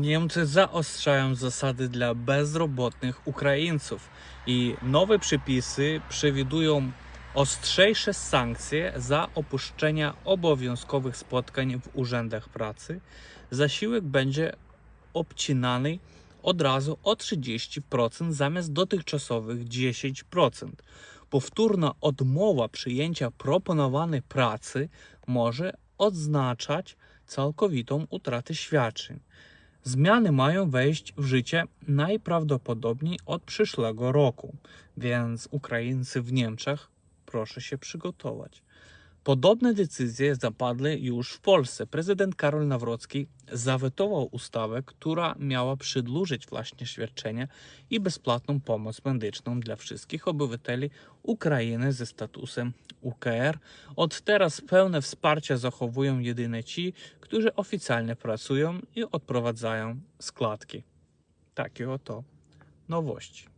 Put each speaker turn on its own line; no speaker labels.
Niemcy zaostrzają zasady dla bezrobotnych Ukraińców i nowe przepisy przewidują ostrzejsze sankcje za opuszczenie obowiązkowych spotkań w urzędach pracy. Zasiłek będzie obcinany od razu o 30% zamiast dotychczasowych 10%. Powtórna odmowa przyjęcia proponowanej pracy może oznaczać całkowitą utratę świadczeń. Zmiany mają wejść w życie najprawdopodobniej od przyszłego roku, więc Ukraińcy w Niemczech proszę się przygotować. Podobne decyzje zapadły już w Polsce. Prezydent Karol Nawrocki zawetował ustawę, która miała przedłużyć właśnie świadczenia i bezpłatną pomoc medyczną dla wszystkich obywateli Ukrainy ze statusem UKR. Od teraz pełne wsparcie zachowują jedynie ci, którzy oficjalnie pracują i odprowadzają składki. Takie oto nowości.